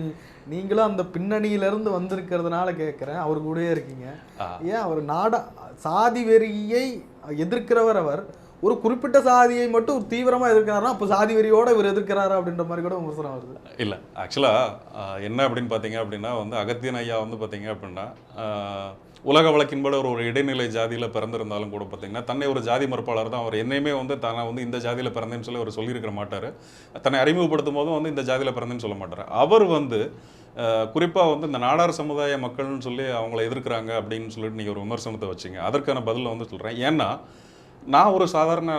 நீங்களும் அந்த பின்னணியிலேருந்து வந்திருக்கிறதுனால கேட்குறேன் அவர் கூடயே இருக்கீங்க. ஏன் அவர் நாடா சாதி வெறியை எதிர்க்கிறவர் அவர். ஒரு குறிப்பிட்ட சாதியை மட்டும் தீவிரமாக எதிர்க்கிறாருன்னா அப்போ சாதி வெறியோட இவர் எதிர்க்கிறாரு அப்படின்ற மாதிரி கூட விமர்சனம் வருது. இல்லை ஆக்சுவலாக என்ன அப்படின்னு பார்த்தீங்க அப்படின்னா வந்து அகத்தியன் ஐயா வந்து பார்த்தீங்க அப்படின்னா உலக வழக்கின்படி ஒரு ஒரு இடைநிலை ஜாதியில் பிறந்திருந்தாலும் கூட பார்த்தீங்கன்னா தன்னை ஒரு ஜாதி மறுப்பாளர் தான். அவர் என்னையுமே வந்து தானே வந்து இந்த ஜாதியில் பிறந்தேன்னு சொல்லி அவர் சொல்லியிருக்க மாட்டார். தன்னை அறிமுகப்படுத்தும் போதும் வந்து இந்த ஜாதியில் பிறந்தேன்னு சொல்ல மாட்டார். அவர் வந்து குறிப்பாக வந்து இந்த நாடார் சமுதாய மக்கள்னு சொல்லி அவங்கள எதிர்க்கிறாங்க அப்படின்னு சொல்லிட்டு நீங்கள் ஒரு விமர்சனத்தை வச்சீங்க. அதற்கான பதிலை வந்து சொல்கிறேன் ஏன்னா நான் ஒரு சாதாரண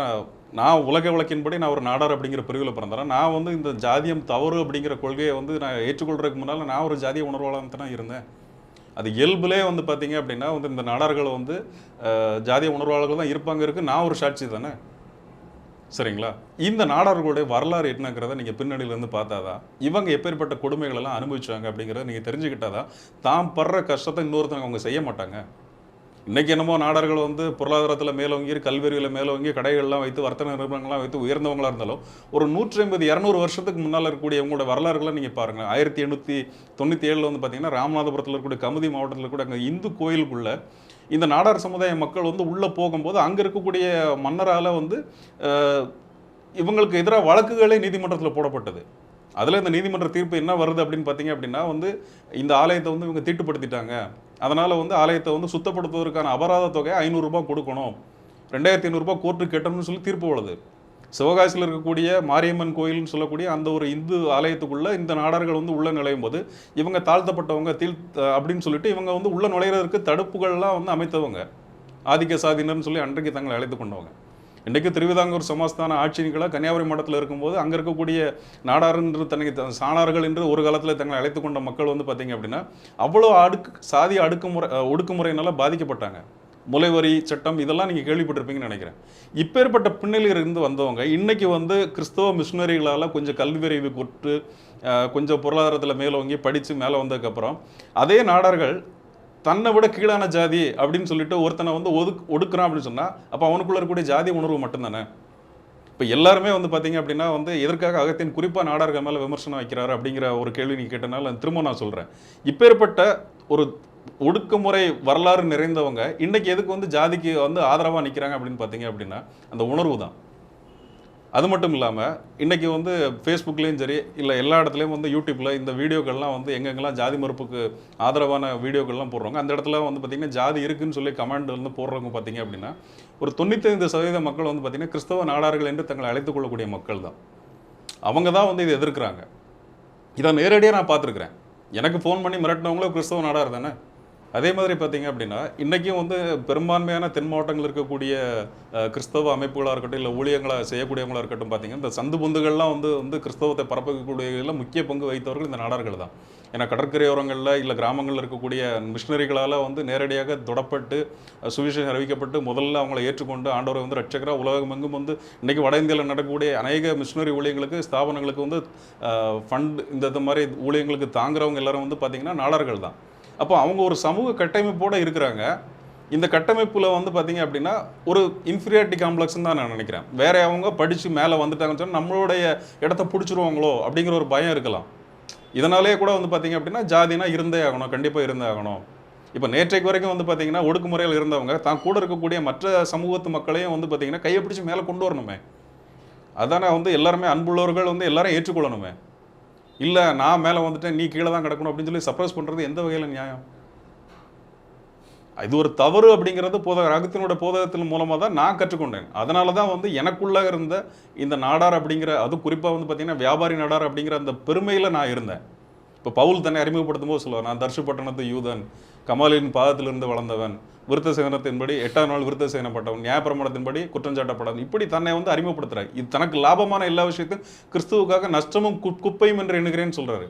நான் உலக வழக்கின்படி நான் ஒரு நாடார் அப்படிங்கிற பிரிவில் பிறந்தேன் நான் வந்து இந்த ஜாதியம் தவறு அப்படிங்கிற கொள்கையை வந்து நான் ஏற்றுக்கொள்றதுக்கு முன்னால் நான் ஒரு ஜாதிய உணர்வாளர் தான் இருந்தேன். அது இயல்புலே வந்து பார்த்தீங்க அப்படின்னா வந்து இந்த நாடார்கள் வந்து ஜாதிய உணர்வாளர்கள் தான் இருப்பாங்க இருக்கு. நான் ஒரு சாட்சி தானே? சரிங்களா? இந்த நாடார்களுடைய வரலாறு என்னங்கிறத நீங்கள் பின்னணியிலேருந்து பார்த்தாதான் இவங்க எப்பேற்பட்ட கொடுமைகள் எல்லாம் அனுபவிச்சாங்க அப்படிங்கிறத நீங்கள் தெரிஞ்சுக்கிட்டாதான் தான் படுற கஷ்டத்தை இன்னொருத்தவங்க அவங்க செய்ய மாட்டாங்க. இன்றைக்கி என்னமோ நாடர்கள் வந்து பொருளாதாரத்தில் மேலோங்கி கல்வியறிவில் மேலோங்கி கடைகள்லாம் வைத்து வர்த்தக நிறுவனங்கள்லாம் வைத்து உயர்ந்தவங்களாக இருந்தாலும் ஒரு நூற்றி ஐம்பது இரநூறு வருஷத்துக்கு முன்னால் இருக்கக்கூடிய உங்களோட வரலாறுகளை நீங்கள் பாருங்கள் ஆயிரத்தி எண்ணூற்றி தொண்ணூற்றி ஏழில் வந்து பார்த்தீங்கன்னா ராமநாதபுரத்தில் இருக்கக்கூடிய கமுதி மாவட்டத்தில் கூட அங்கே இந்து கோயிலுக்குள்ளே இந்த நாடார் சமுதாய மக்கள் வந்து உள்ளே போகும்போது அங்கே இருக்கக்கூடிய மன்னரால் வந்து இவங்களுக்கு எதிராக வழக்குகளே நீதிமன்றத்தில் போடப்பட்டது. அதில் இந்த நீதிமன்ற தீர்ப்பு என்ன வருது அப்படின்னு பார்த்தீங்க அப்படின்னா வந்து இந்த ஆலயத்தை வந்து இவங்க தீட்டுப்படுத்திட்டாங்க. அதனால் வந்து ஆலயத்தை வந்து சுத்தப்படுத்துவதற்கான அபராத தொகை ஐநூறுரூபா கொடுக்கணும். ரெண்டாயிரத்தி ஐநூறுரூபா கோர்ட்டு கட்டணும்னு சொல்லி தீர்ப்பு உள்ளது. சிவகாசியில் இருக்கக்கூடிய மாரியம்மன் கோயில்னு சொல்லக்கூடிய அந்த ஒரு இந்து ஆலயத்துக்குள்ளே இந்த நாடார்கள் வந்து உள்ளே நுழையும் போது இவங்க தாழ்த்தப்பட்டவங்க தீழ் அப்படின்னு சொல்லிட்டு இவங்க வந்து உள்ள நுழையிறதுக்கு தடுப்புகள்லாம் வந்து அமைத்தவங்க. ஆதிக்க சாதியினர்னு சொல்லி அன்றைக்கு தங்களை அழைத்து கொண்டவங்க. இன்றைக்கு திருவிதாங்கூர் சமஸ்தான ஆட்சிகளை கன்னியாகுமரி மடத்தில் இருக்கும்போது அங்கே இருக்கக்கூடிய நாடார் என்று தன்னை த- சாணார்கள் என்று ஒரு காலத்தில் தங்களை அழைத்து கொண்ட மக்கள் வந்து பார்த்திங்க அப்படின்னா அவ்வளோ அடுக்கு சாதி அடுக்குமுறை ஒடுக்குமுறையினால பாதிக்கப்பட்டாங்க. முலைவரி சட்டம் இதெல்லாம் நீங்கள் கேள்விப்பட்டிருப்பீங்கன்னு நினைக்கிறேன். இப்பேற்பட்ட பின்னணியில் இருந்து வந்தவங்க இன்றைக்கி வந்து கிறிஸ்தவ மிஷினரிகளால் கொஞ்சம் கல்வியறிவு கொட்டு கொஞ்சம் பொருளாதாரத்தில் மேலோங்கி படித்து மேலே வந்ததுக்கப்புறம் அதே நாடார்கள் தன்னை விட கீழான ஜாதி அப்படின்னு சொல்லிட்டு ஒருத்தனை வந்து ஒதுக்கு ஒடுக்குறான் அப்படின்னு சொன்னால் அப்போ அவனுக்குள்ள இருக்கக்கூடிய ஜாதி உணர்வு மட்டும்தானே? இப்போ எல்லாருமே வந்து பார்த்தீங்க அப்படின்னா வந்து எதற்காக அகத்தின் குறிப்பாக நாடார்கள் மேலே விமர்சனம் வைக்கிறாரு அப்படிங்கிற ஒரு கேள்வி நீ கேட்டனால திரும்ப நான் சொல்கிறேன் இப்பேற்பட்ட ஒரு ஒடுக்குமுறை வரலாறு நிறைந்தவங்க இன்றைக்கி எதுக்கு வந்து ஜாதிக்கு வந்து ஆதரவாக நிற்கிறாங்க அப்படின்னு பார்த்தீங்க அப்படின்னா அந்த உணர்வு தான் அது மட்டும் இல்லாமல் இன்றைக்கி வந்து ஃபேஸ்புக்லேயும் சரி இல்லை எல்லா இடத்துலையும் வந்து யூடியூப்பில் இந்த வீடியோக்கள்லாம் வந்து எங்கெங்கெல்லாம் ஜாதி மறுப்புக்கு ஆதரவான வீடியோக்கள்லாம் போடுறாங்க அந்த இடத்துல வந்து பார்த்திங்கன்னா ஜாதி இருக்குன்னு சொல்லி கமெண்ட் வந்து போடுறவங்க பார்த்தீங்க அப்படின்னா ஒரு தொண்ணூத்தைந்து சதவீத மக்கள் வந்து பார்த்திங்கன்னா கிறிஸ்தவ நாடார்கள் என்று தங்களை அழைத்துக் கொள்ளக்கூடிய மக்கள் தான். அவங்க தான் வந்து இதை எதிர்க்கிறாங்க. இதை நேரடியாக நான் பார்த்துருக்குறேன். எனக்கு ஃபோன் பண்ணி மிரட்டினவங்களும் கிறிஸ்தவ நாடார் தானே அதே மாதிரி பார்த்தீங்க அப்படின்னா இன்றைக்கும் வந்து பெரும்பான்மையான தென் மாவட்டங்கள் இருக்கக்கூடிய கிறிஸ்தவ அமைப்புகளாக இருக்கட்டும் இல்லை ஊழியங்களாக செய்யக்கூடியவங்களாக இருக்கட்டும் பார்த்தீங்கன்னா இந்த சந்து பொந்துகள்லாம் வந்து வந்து கிறிஸ்தவத்தை பரப்பக்கூடியதில் முக்கிய பங்கு வகித்தவர்கள் இந்த நாடார்கள் தான். ஏன்னா கடற்கரையோரங்களில் இல்லை கிராமங்களில் இருக்கக்கூடிய மிஷினரிகளால் வந்து நேரடியாக தொடப்பட்டு சுவிசேஷம் அறிவிக்கப்பட்டு முதல்ல அவங்கள ஏற்றுக்கொண்டு ஆண்டவரை வந்து ரட்சகராக உலகம் எங்கும் வந்து இன்றைக்கி வட இந்தியாவில் நடக்கக்கூடிய அநேக மிஷினரி ஊழியங்களுக்கு ஸ்தாபனங்களுக்கு வந்து ஃபண்ட் இந்த மாதிரி ஊழியங்களுக்கு தாங்குறவங்க எல்லாரும் வந்து பார்த்திங்கன்னா நாடார்கள் தான். அப்போ அவங்க ஒரு சமூக கட்டமைப்போடு இருக்கிறாங்க. இந்த கட்டமைப்பில் வந்து பார்த்தீங்க அப்படின்னா ஒரு இன்ஃபீரியாரிட்டி காம்ப்ளெக்ஸ்னு தான் நான் நினைக்கிறேன். வேற அவங்க படித்து மேலே வந்துட்டாங்கன்னு சொன்னால் நம்மளுடைய இடத்த பிடிச்சிருவாங்களோ அப்படிங்கிற ஒரு பயம் இருக்கலாம். இதனாலேயே கூட வந்து பார்த்தீங்க அப்படின்னா ஜாதினா இருந்தே ஆகணும் கண்டிப்பாக இருந்தே ஆகணும். இப்போ நேற்றைக்கு வரைக்கும் வந்து பார்த்தீங்கன்னா ஒடுக்குமுறையில் இருந்தவங்க தான் கூட இருக்கக்கூடிய மற்ற சமூகத்து மக்களையும் வந்து பார்த்தீங்கன்னா கையை பிடிச்சி மேலே கொண்டு வரணுமே. அதானே வந்து எல்லாருமே அன்புள்ளவர்கள் வந்து எல்லாரும் ஏற்றுக்கொள்ளணுமே. இல்லை நான் மேலே வந்துட்டேன் நீ கீழே தான் கிடக்கணும் அப்படின்னு சொல்லி சப்ரஸ் பண்ணுறது எந்த வகையில் நியாயம்? இது ஒரு தவறு அப்படிங்கிறது போத ரகத்தினோட போதகத்தின் மூலமாக தான் நான் கற்றுக்கொண்டேன். அதனால தான் வந்து எனக்குள்ளே இருந்த இந்த நாடார் அப்படிங்கிற அது குறிப்பாக வந்து பார்த்திங்கன்னா வியாபாரி நாடார் அப்படிங்கிற அந்த பெருமையில் நான் இருந்தேன். இப்போ பவுல் தன்னை அறிமுகப்படுத்தும் போது சொல்லுவார் நான் தர்ஷு பட்டணத்து யூதன் கமாலின் பாதத்திலிருந்து வளர்ந்தவன் விருத்த சேதனத்தின்படி எட்டாம் நாள் விருத்த சேதனப்பட்டவன் நியாயப்பிரமாணத்தின்படி குற்றஞ்சாட்டப்படாது இப்படி தன்னை வந்து அறிமுகப்படுத்துறாரு. இது தனக்கு லாபமான எல்லா விஷயத்தையும் கிறிஸ்துவுக்காக நஷ்டமும் குப்பையும் என்று எண்ணுகிறேன்னு சொல்கிறாரு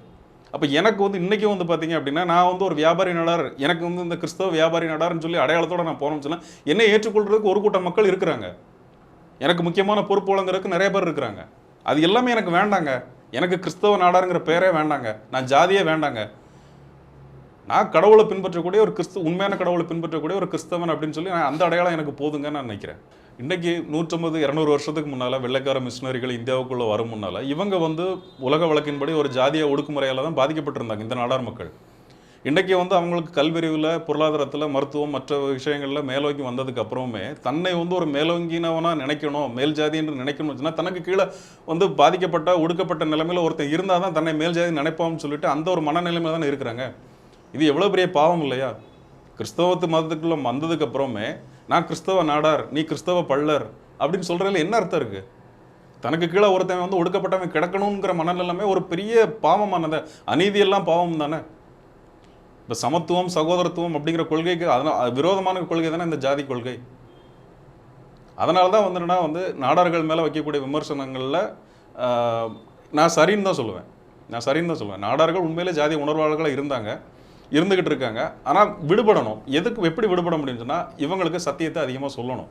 அப்போ எனக்கு வந்து இன்றைக்கும் வந்து பார்த்தீங்க அப்படின்னா நான் வந்து ஒரு வியாபாரி நடார் எனக்கு வந்து இந்த கிறிஸ்தவ வியாபாரி நடார்னு சொல்லி அடையாளத்தோட நான் போனோம்னு சொன்னால் என்னை ஏற்றுக்கொள்றதுக்கு ஒரு கூட்டம் மக்கள் இருக்கிறாங்க. எனக்கு முக்கியமான பொறுப்பு வழங்குறதுக்கு நிறைய பேர் இருக்கிறாங்க. அது எல்லாமே எனக்கு வேண்டாங்க. எனக்கு கிறிஸ்தவ நாடாருங்கிற பேரே வேண்டாங்க. நான் ஜாதியே வேண்டாங்க. நான் கடவுளை பின்பற்றக்கூடிய ஒரு கிறிஸ்து உண்மையான கடவுளை பின்பற்றக்கூடிய ஒரு கிறிஸ்தவன் அப்படின்னு சொல்லி நான் அந்த அடையாளம் எனக்கு போதுங்கன்னு நான் நினைக்கிறேன். இன்றைக்கி நூற்றம்பது இரநூறு வருஷத்துக்கு முன்னால் வெள்ளைக்கார மிஷினரிகள் இந்தியாவுக்குள்ளே வரும் முன்னால் இவங்க வந்து உலக வழக்கின்படி ஒரு ஜாதிய ஒடுக்குமுறையால் தான் பாதிக்கப்பட்டிருந்தாங்க இந்த நாடார் மக்கள். இன்றைக்கி வந்து அவங்களுக்கு கல்வியறிவில் பொருளாதாரத்தில் மருத்துவம் மற்ற விஷயங்களில் மேலோங்கி வந்ததுக்கு அப்புறமே தன்னை வந்து ஒரு மேலோங்கினவனாக நினைக்கணும் மேல் ஜாதி என்று நினைக்கணும் சொன்னா தனக்கு கீழே வந்து பாதிக்கப்பட்ட ஒடுக்கப்பட்ட நிலைமையில் ஒருத்தன் இருந்தால் தான் தன்னை மேல் ஜாதி நினைப்பான்னு சொல்லிட்டு அந்த ஒரு மனநிலைமையில் தானே இருக்கிறாங்க. இது எவ்வளோ பெரிய பாவம் இல்லையா? கிறிஸ்தவத்து மதத்துக்குள்ள வந்ததுக்கப்புறமே நான் கிறிஸ்தவ நாடார் நீ கிறிஸ்தவ பள்ளர் அப்படின்னு சொல்கிறதுல என்ன அர்த்தம் இருக்குது தனக்கு கீழே ஒருத்தன் வந்து ஒடுக்கப்பட்டவன் கிடக்கணுங்கிற மனநிலைமை ஒரு பெரிய பாவமானது அநீதியெல்லாம் பாவம் தானே? இப்போ சமத்துவம் சகோதரத்துவம் அப்படிங்கிற கொள்கைக்கு அதனால் விரோதமான கொள்கை தானே இந்த ஜாதி கொள்கை. அதனால தான் வந்து வந்து நாடார்கள் மேலே வைக்கக்கூடிய விமர்சனங்களில் நான் சரின்னு தான் சொல்லுவேன். நான் சரின்னு தான் சொல்லுவேன். நாடார்கள் உண்மையிலே ஜாதி உணர்வாளர்களாக இருந்தாங்க இருந்துக்கிட்டு இருக்காங்க. ஆனால் விடுபடணும். எதுக்கு எப்படி விடுபட முடியும்னு சொன்னால் இவங்களுக்கு சத்தியத்தை அதிகமாக சொல்லணும்.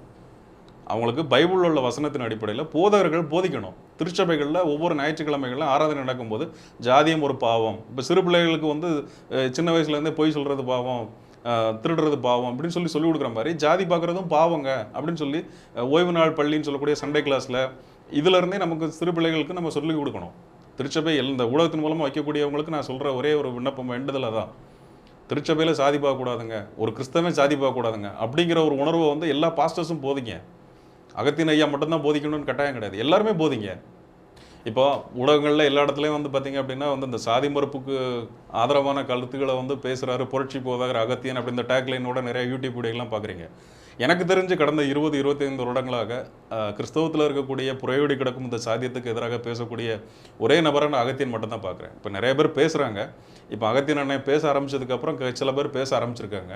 அவங்களுக்கு பைபிளில் உள்ள வசனத்தின் அடிப்படையில் போதகர்கள் போதிக்கணும். திருச்சபைகளில் ஒவ்வொரு ஞாயிற்றுக்கிழமைகளில் ஆராதனை நடக்கும்போது ஜாதியம் ஒரு பாவம். இப்போ சிறு பிள்ளைகளுக்கு வந்து சின்ன வயசுலேருந்தே பொய் சொல்கிறது பாவம் திருடுறது பாவம் அப்படின்னு சொல்லி சொல்லி கொடுக்குற மாதிரி ஜாதி பார்க்குறதும் பாவங்க அப்படின்னு சொல்லி ஓய்வு நாள் பள்ளின்னு சொல்லக்கூடிய சண்டே கிளாஸில் இதுலேருந்தே நமக்கு சிறு பிள்ளைகளுக்கு நம்ம சொல்லிக் கொடுக்கணும். திருச்சபை எல்~ இந்த ஊடகத்தின் மூலமாக வைக்கக்கூடியவங்களுக்கு நான் சொல்கிற ஒரே ஒரு விண்ணப்பம் வேண்டுதல் தான் திருச்சபையில் சாதி பார்க்கக்கூடாதுங்க. ஒரு கிறிஸ்தவன் சாதி பார்க்கக்கூடாதுங்க. அப்படிங்கிற ஒரு உணர்வை வந்து எல்லா பாஸ்டர்ஸும் போதிங்க. அகத்தின் ஐயா மட்டும்தான் போதிக்கணும்னு கட்டாயம் கிடையாது. எல்லாருமே போதிங்க. இப்போ ஊடகங்களில் எல்லா இடத்துலையும் வந்து பார்த்தீங்க அப்படின்னா வந்து இந்த சாதி மறுப்புக்கு ஆதரவான கருத்துக்களை வந்து பேசுகிறாரு புரட்சி போதாகிற அகத்தியன் அப்படி இந்த டேக்லைனோட நிறைய யூடியூப் வீடியோலாம் பார்க்குறீங்க எனக்கு தெரிஞ்சு கடந்த இருபது இருபத்தைந்து வருடங்களாக கிறிஸ்தவத்தில் இருக்கக்கூடிய புறையோடி கிடக்கும் இந்த சாதியத்துக்கு எதிராக பேசக்கூடிய ஒரே நபரை நான் அகத்தியன் மட்டும் தான் பார்க்குறேன் இப்போ நிறைய பேர் பேசுகிறாங்க இப்போ அகத்தியன் அண்ணன் பேச ஆரம்பிச்சதுக்கப்புறம் சில பேர் பேச ஆரம்பிச்சிருக்காங்க.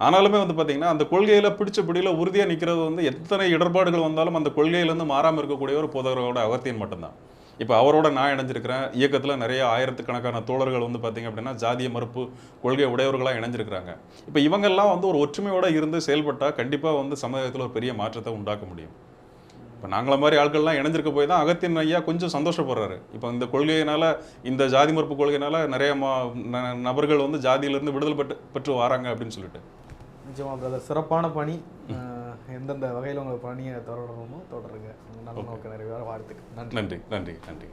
ஆனாலுமே வந்து பார்த்தீங்கன்னா அந்த கொள்கையில் பிடிச்ச பிடியில் உறுதியாக நிற்கிறது வந்து எத்தனை இடர்பாடுகள் வந்தாலும் அந்த கொள்கையிலேருந்து மாறாமல் இருக்கக்கூடிய ஒரு புதகரோட அகத்தியன் மட்டும்தான். இப்போ அவரோட நான் இணைஞ்சிருக்கிறேன். இயக்கத்தில் நிறைய ஆயிரத்துக்கணக்கான தோழர்கள் வந்து பார்த்தீங்க அப்படின்னா ஜாதிய மறுப்பு கொள்கை உடையவர்களாக இணைஞ்சிருக்கிறாங்க. இப்போ இவங்கெல்லாம் வந்து ஒரு ஒற்றுமையோடு இருந்து செயல்பட்டால் கண்டிப்பாக வந்து சமுதாயத்தில் ஒரு பெரிய மாற்றத்தை உண்டாக்க முடியும். இப்போ நாங்கள மாதிரி ஆட்கள்லாம் இணைஞ்சிருக்க போய் தான் அகத்தின் ஐயா கொஞ்சம் சந்தோஷப்படுறாரு. இப்போ இந்த கொள்கையினால் இந்த ஜாதி மறுப்பு கொள்கையினால் நிறைய மா ந- நபர்கள் வந்து ஜாதியிலிருந்து விடுதலை பெற்று பெற்று வராங்க அப்படின்னு சொல்லிட்டு. நிச்சயமா பிரதர் சிறப்பான பணி. எந்தெந்த வகையில் உங்கள் பணியை தொடரணுமோ தொடருங்க. நல்ல நோக்க நிறைவேற வாழ்த்துக்கள். நன்றி. நன்றி நன்றி நன்றி.